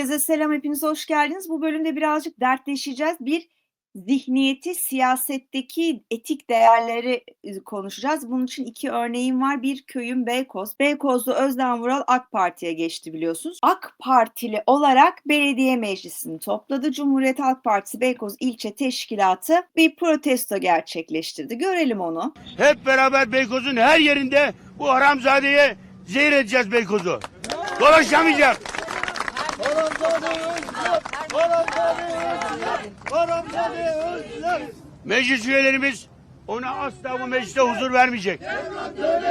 Herkese selam, hepiniz hoş geldiniz. Bu bölümde birazcık dertleşeceğiz. Bir zihniyeti, siyasetteki etik değerleri e, konuşacağız. Bunun için iki örneğim var. Bir köyüm Beykoz. Beykoz'da Özlem Vural AK Parti'ye geçti biliyorsunuz. AK Partili olarak belediye meclisini topladı. Cumhuriyet Halk Partisi Beykoz İlçe Teşkilatı bir protesto gerçekleştirdi. Görelim onu. Hep beraber Beykoz'un her yerinde bu haramzadeye zehir edeceğiz Beykoz'u. Dolaşamayacak. Meclis üyelerimiz ona asla bu mecliste huzur vermeyecek.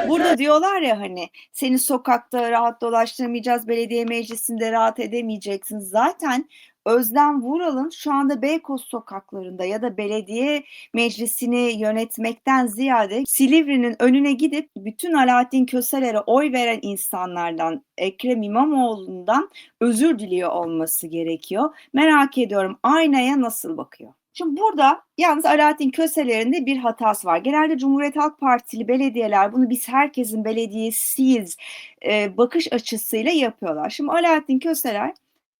Burada diyorlar ya hani seni sokakta rahat dolaştırmayacağız, belediye meclisinde rahat edemeyeceksin. Zaten Özlem Vural'ın şu anda Beykoz sokaklarında ya da belediye meclisini yönetmekten ziyade Silivri'nin önüne gidip bütün Alaaddin Köseler'e oy veren insanlardan Ekrem İmamoğlu'ndan özür diliyor olması gerekiyor. Merak ediyorum aynaya nasıl bakıyor? Şimdi burada yalnız Alaaddin Köseler'in de bir hatası var. Genelde Cumhuriyet Halk Partili belediyeler bunu biz herkesin belediyesiyiz e, bakış açısıyla yapıyorlar. Şimdi Alaaddin Köseler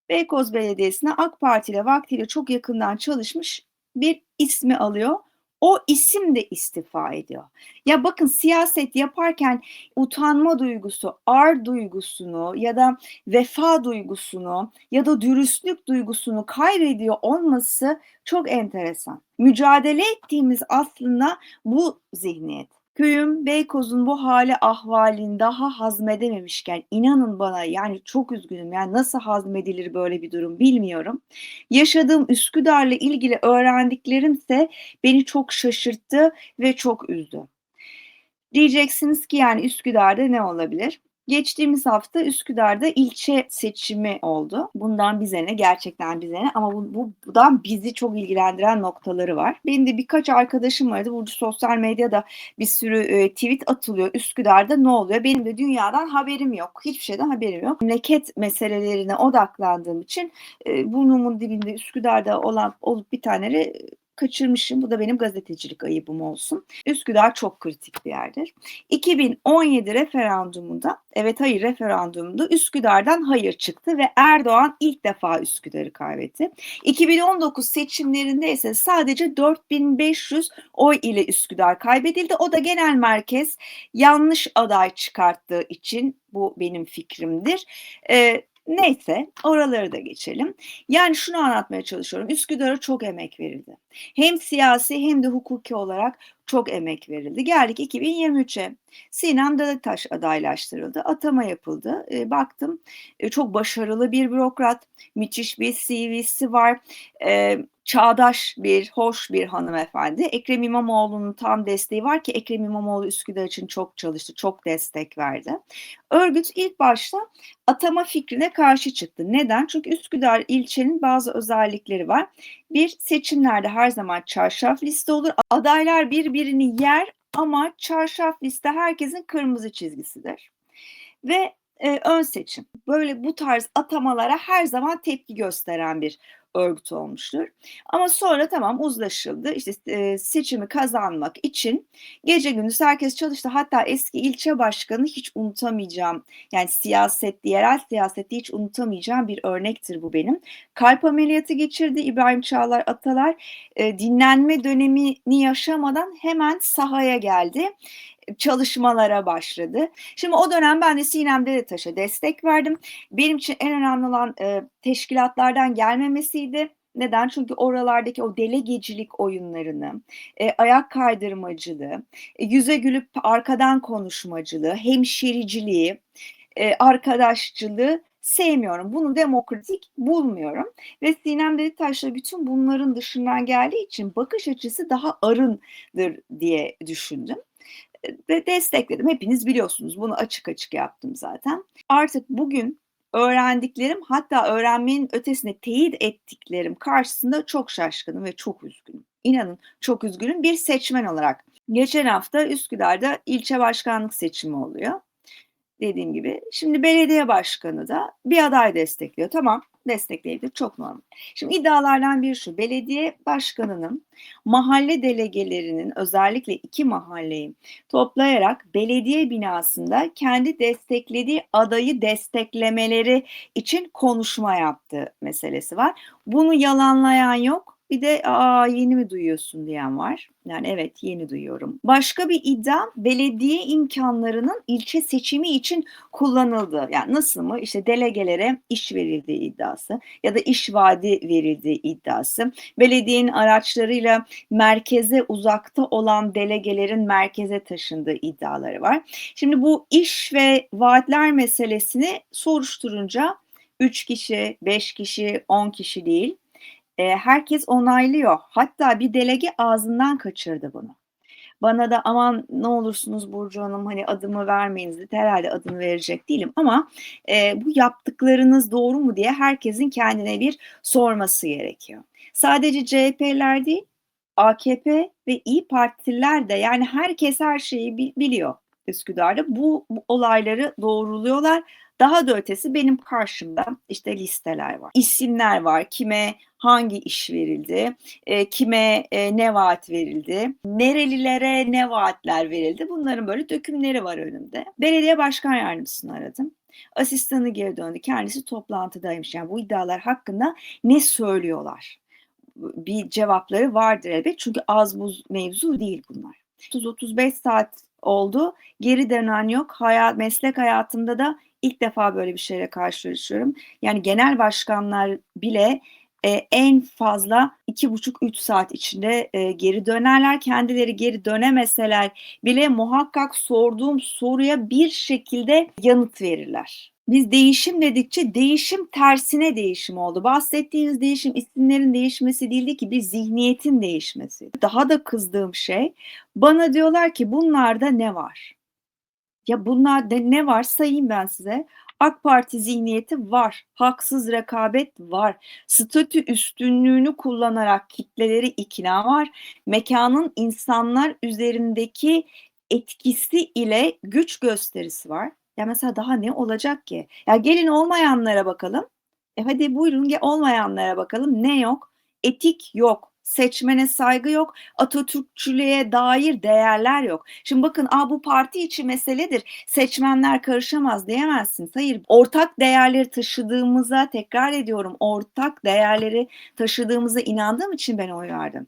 Beykoz Belediyesi'ne AK Parti ile vaktiyle çok yakından çalışmış bir ismi alıyor. O isim de istifa ediyor. Ya bakın siyaset yaparken utanma duygusu, ar duygusunu ya da vefa duygusunu ya da dürüstlük duygusunu kaybediyor olması çok enteresan. Mücadele ettiğimiz aslında bu zihniyet. Köyüm Beykoz'un bu hali ahvalini daha hazmedememişken inanın bana yani çok üzgünüm yani nasıl hazmedilir böyle bir durum bilmiyorum. Yaşadığım Üsküdar'la ilgili öğrendiklerimse beni çok şaşırttı ve çok üzdü. Diyeceksiniz ki yani Üsküdar'da ne olabilir? Geçtiğimiz hafta Üsküdar'da ilçe seçimi oldu. Bundan bize ne? Gerçekten bize ne? Ama bu, bu, bundan bizi çok ilgilendiren noktaları var. Benim de birkaç arkadaşım vardı. Burada sosyal medyada bir sürü e, tweet atılıyor. Üsküdar'da ne oluyor? Benim de dünyadan haberim yok. Hiçbir şeyden haberim yok. Memleket meselelerine odaklandığım için e, burnumun dibinde Üsküdar'da olan olup bir taneleri kaçırmışım. Bu da benim gazetecilik ayıbım olsun. Üsküdar çok kritik bir yerdir. 2017 referandumunda, evet hayır referandumunda Üsküdar'dan hayır çıktı ve Erdoğan ilk defa Üsküdar'ı kaybetti. 2019 seçimlerinde ise sadece 4500 oy ile Üsküdar kaybedildi. O da genel merkez yanlış aday çıkarttığı için bu benim fikrimdir. Ee, Neyse oraları da geçelim. Yani şunu anlatmaya çalışıyorum. Üsküdar'a çok emek verildi. Hem siyasi hem de hukuki olarak çok emek verildi. Geldik 2023'e. Sinem Dadaş adaylaştırıldı. Atama yapıldı. E, baktım e, çok başarılı bir bürokrat. Müthiş bir CV'si var. E, çağdaş bir, hoş bir hanımefendi. Ekrem İmamoğlu'nun tam desteği var ki Ekrem İmamoğlu Üsküdar için çok çalıştı, çok destek verdi. Örgüt ilk başta atama fikrine karşı çıktı. Neden? Çünkü Üsküdar ilçenin bazı özellikleri var. Bir, seçimlerde her zaman çarşaf liste olur. Adaylar birbirini yer ama çarşaf liste herkesin kırmızı çizgisidir. Ve e, ön seçim. Böyle bu tarz atamalara her zaman tepki gösteren bir örgüt olmuştur. Ama sonra tamam uzlaşıldı. İşte e, seçimi kazanmak için gece gündüz herkes çalıştı. Hatta eski ilçe başkanı hiç unutamayacağım. Yani siyaset, yerel siyasette hiç unutamayacağım bir örnektir bu benim. Kalp ameliyatı geçirdi İbrahim Çağlar Atalar. E, dinlenme dönemini yaşamadan hemen sahaya geldi çalışmalara başladı. Şimdi o dönem ben de Sinem Dedetaş'a destek verdim. Benim için en önemli olan e, teşkilatlardan gelmemesiydi. Neden? Çünkü oralardaki o delegecilik oyunlarını, e, ayak kaydırmacılığı, e, yüze gülüp arkadan konuşmacılığı, hemşiriciliği, e, arkadaşçılığı sevmiyorum. Bunu demokratik bulmuyorum. Ve Sinem Deditaş'la bütün bunların dışından geldiği için bakış açısı daha arındır diye düşündüm ve destekledim. Hepiniz biliyorsunuz bunu açık açık yaptım zaten. Artık bugün öğrendiklerim hatta öğrenmenin ötesine teyit ettiklerim karşısında çok şaşkınım ve çok üzgünüm. İnanın çok üzgünüm bir seçmen olarak. Geçen hafta Üsküdar'da ilçe başkanlık seçimi oluyor. Dediğim gibi. Şimdi belediye başkanı da bir aday destekliyor. Tamam destekleyebilir çok normal. Şimdi iddialardan biri şu. Belediye başkanının mahalle delegelerinin özellikle iki mahalleyi toplayarak belediye binasında kendi desteklediği adayı desteklemeleri için konuşma yaptığı meselesi var. Bunu yalanlayan yok. Bir de aa yeni mi duyuyorsun diyen var. Yani evet yeni duyuyorum. Başka bir iddia belediye imkanlarının ilçe seçimi için kullanıldı. Yani nasıl mı? İşte delegelere iş verildiği iddiası ya da iş vaadi verildiği iddiası. Belediyenin araçlarıyla merkeze uzakta olan delegelerin merkeze taşındığı iddiaları var. Şimdi bu iş ve vaatler meselesini soruşturunca 3 kişi, 5 kişi, 10 kişi değil e, herkes onaylıyor. Hatta bir delege ağzından kaçırdı bunu. Bana da aman ne olursunuz Burcu Hanım hani adımı vermeyiniz dedi. Herhalde adını verecek değilim ama e, bu yaptıklarınız doğru mu diye herkesin kendine bir sorması gerekiyor. Sadece CHP'ler değil AKP ve İyi Partililer de yani herkes her şeyi bil- biliyor Üsküdar'da. Bu, bu olayları doğruluyorlar. Daha da ötesi benim karşımda işte listeler var. İsimler var. Kime hangi iş verildi, e, kime e, ne vaat verildi, nerelilere ne vaatler verildi. Bunların böyle dökümleri var önümde. Belediye başkan yardımcısını aradım. Asistanı geri döndü. Kendisi toplantıdaymış. Yani bu iddialar hakkında ne söylüyorlar? Bir cevapları vardır elbet. Çünkü az buz mevzu değil bunlar. 30-35 saat oldu. Geri dönen yok. Hayat, meslek hayatımda da ilk defa böyle bir şeyle karşılaşıyorum. Yani genel başkanlar bile e, en fazla iki buçuk üç saat içinde e, geri dönerler. Kendileri geri dönemeseler bile muhakkak sorduğum soruya bir şekilde yanıt verirler. Biz değişim dedikçe değişim tersine değişim oldu. Bahsettiğiniz değişim isimlerin değişmesi değildi ki bir zihniyetin değişmesi. Daha da kızdığım şey bana diyorlar ki bunlarda ne var? Ya bunlar de ne var sayayım ben size. AK Parti zihniyeti var. Haksız rekabet var. Statü üstünlüğünü kullanarak kitleleri ikna var. Mekanın insanlar üzerindeki etkisi ile güç gösterisi var. Ya mesela daha ne olacak ki? Ya gelin olmayanlara bakalım. E hadi buyurun olmayanlara bakalım. Ne yok? Etik yok. Seçmene saygı yok. Atatürkçülüğe dair değerler yok. Şimdi bakın Aa, bu parti içi meseledir. Seçmenler karışamaz diyemezsiniz. Hayır ortak değerleri taşıdığımıza tekrar ediyorum. Ortak değerleri taşıdığımıza inandığım için ben oy verdim.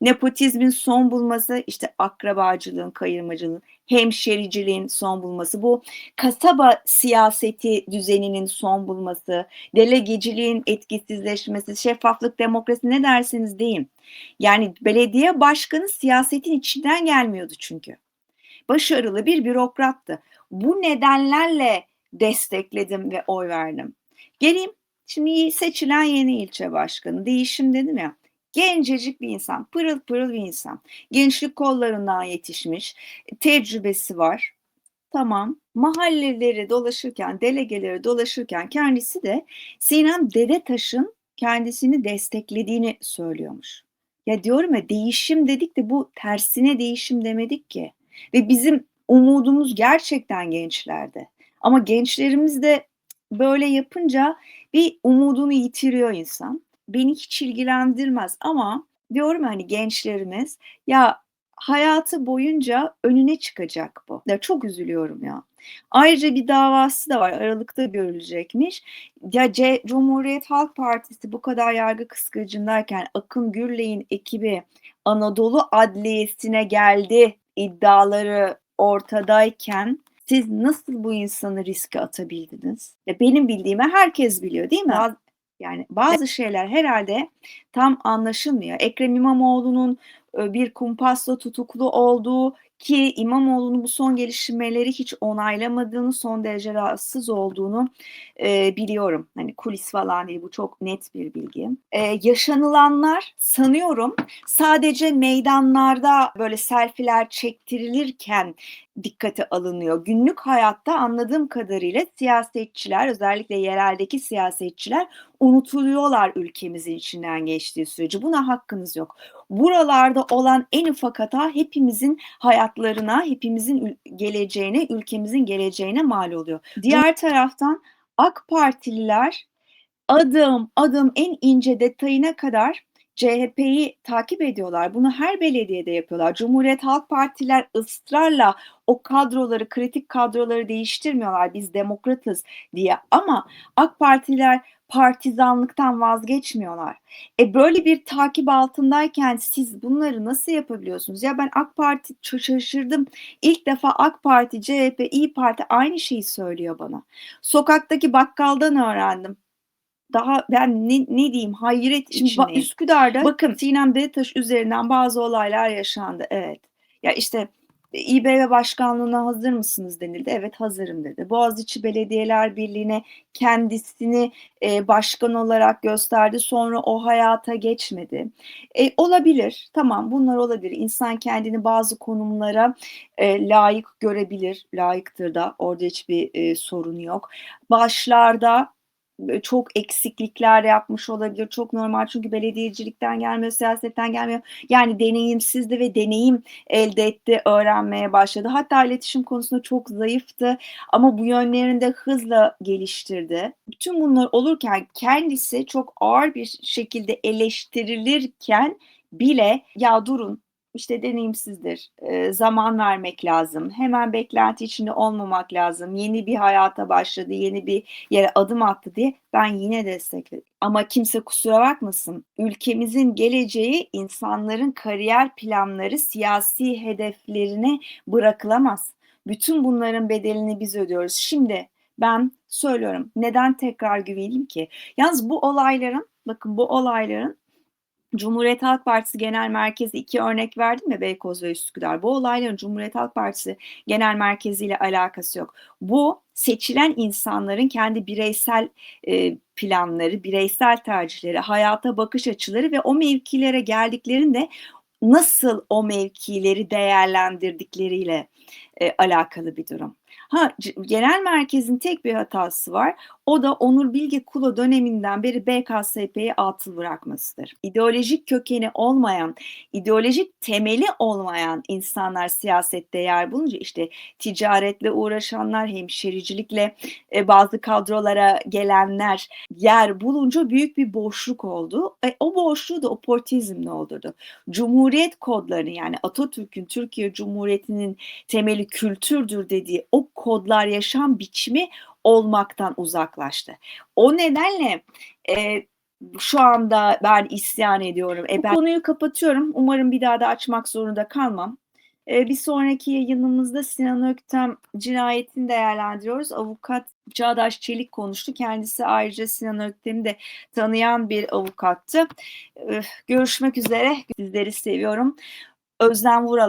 Nepotizmin son bulması, işte akrabacılığın, kayırmacılığın, hemşericiliğin son bulması, bu kasaba siyaseti düzeninin son bulması, delegeciliğin etkisizleşmesi, şeffaflık, demokrasi ne derseniz deyin. Yani belediye başkanı siyasetin içinden gelmiyordu çünkü. Başarılı bir bürokrattı. Bu nedenlerle destekledim ve oy verdim. Geleyim şimdi seçilen yeni ilçe başkanı. Değişim dedim ya. Gencecik bir insan, pırıl pırıl bir insan. Gençlik kollarından yetişmiş, tecrübesi var. Tamam. Mahalleleri dolaşırken, delegeleri dolaşırken kendisi de Sinem Dedetaş'ın kendisini desteklediğini söylüyormuş. Ya diyorum ya değişim dedik de bu tersine değişim demedik ki. Ve bizim umudumuz gerçekten gençlerde. Ama gençlerimiz de böyle yapınca bir umudunu yitiriyor insan. Beni hiç ilgilendirmez ama diyorum hani gençlerimiz ya hayatı boyunca önüne çıkacak bu. Ya çok üzülüyorum ya. Ayrıca bir davası da var. Aralıkta görülecekmiş. Ya C Cumhuriyet Halk Partisi bu kadar yargı kıskacındayken Akın Gürley'in ekibi Anadolu Adliyesi'ne geldi iddiaları ortadayken siz nasıl bu insanı riske atabildiniz? Ya benim bildiğimi herkes biliyor değil mi? Yani bazı şeyler herhalde tam anlaşılmıyor. Ekrem İmamoğlu'nun e, bir kumpasla tutuklu olduğu ki İmamoğlu'nun bu son gelişmeleri hiç onaylamadığını, son derece rahatsız olduğunu e, biliyorum. Hani kulis falan değil, bu çok net bir bilgi. E, yaşanılanlar sanıyorum sadece meydanlarda böyle selfiler çektirilirken dikkate alınıyor. Günlük hayatta anladığım kadarıyla siyasetçiler, özellikle yereldeki siyasetçiler unutuluyorlar ülkemizin içinden geçtiği sürece. Buna hakkınız yok. Buralarda olan en ufak hata hepimizin hayatlarına, hepimizin geleceğine, ülkemizin geleceğine mal oluyor. Diğer taraftan AK Partililer adım adım en ince detayına kadar CHP'yi takip ediyorlar. Bunu her belediyede yapıyorlar. Cumhuriyet Halk Partiler ısrarla o kadroları, kritik kadroları değiştirmiyorlar. Biz demokratız diye. Ama AK Partiler partizanlıktan vazgeçmiyorlar. E böyle bir takip altındayken siz bunları nasıl yapabiliyorsunuz? Ya ben AK Parti şaşırdım. İlk defa AK Parti, CHP, İyi Parti aynı şeyi söylüyor bana. Sokaktaki bakkaldan öğrendim. Daha ben ne, ne diyeyim hayret Şimdi içindeyim. Üsküdar'da Bakın Sinem Detaş üzerinden bazı olaylar yaşandı. Evet. Ya işte İBB başkanlığına hazır mısınız denildi. Evet hazırım dedi. Boğaziçi Belediyeler Birliği'ne kendisini e, başkan olarak gösterdi. Sonra o hayata geçmedi. E, olabilir. Tamam bunlar olabilir. İnsan kendini bazı konumlara e, layık görebilir. Layıktır da. Orada hiçbir e, sorun yok. Başlarda çok eksiklikler yapmış olabilir. Çok normal çünkü belediyecilikten gelmiyor, siyasetten gelmiyor. Yani deneyimsizdi ve deneyim elde etti, öğrenmeye başladı. Hatta iletişim konusunda çok zayıftı ama bu yönlerini de hızla geliştirdi. Bütün bunlar olurken kendisi çok ağır bir şekilde eleştirilirken bile ya durun işte deneyimsizdir. e, zaman vermek lazım. Hemen beklenti içinde olmamak lazım. Yeni bir hayata başladı, yeni bir yere adım attı diye ben yine destekledim. Ama kimse kusura bakmasın. Ülkemizin geleceği insanların kariyer planları, siyasi hedeflerine bırakılamaz. Bütün bunların bedelini biz ödüyoruz. Şimdi ben söylüyorum neden tekrar güveneyim ki? Yalnız bu olayların bakın bu olayların Cumhuriyet Halk Partisi Genel Merkezi iki örnek verdim ya Beykoz ve Üsküdar. Bu olayların Cumhuriyet Halk Partisi Genel Merkezi ile alakası yok. Bu seçilen insanların kendi bireysel e, planları, bireysel tercihleri, hayata bakış açıları ve o mevkilere geldiklerinde nasıl o mevkileri değerlendirdikleriyle e, alakalı bir durum. Ha, genel merkezin tek bir hatası var. O da Onur Bilge Kulu döneminden beri BKSP'yi atıl bırakmasıdır. İdeolojik kökeni olmayan, ideolojik temeli olmayan insanlar siyasette yer bulunca işte ticaretle uğraşanlar, hemşericilikle e, bazı kadrolara gelenler yer bulunca büyük bir boşluk oldu. E, o boşluğu da oportunizmle doldurdu. Cumhuriyet kodlarını yani Atatürk'ün Türkiye Cumhuriyeti'nin temeli kültürdür dediği o kodlar yaşam biçimi olmaktan uzaklaştı. O nedenle e, şu anda ben isyan ediyorum. E, ben konuyu kapatıyorum. Umarım bir daha da açmak zorunda kalmam. E, bir sonraki yayınımızda Sinan Öktem cinayetini değerlendiriyoruz. Avukat Çağdaş Çelik konuştu. Kendisi ayrıca Sinan Öktem'i de tanıyan bir avukattı. E, görüşmek üzere. Sizleri seviyorum. Özlem Vural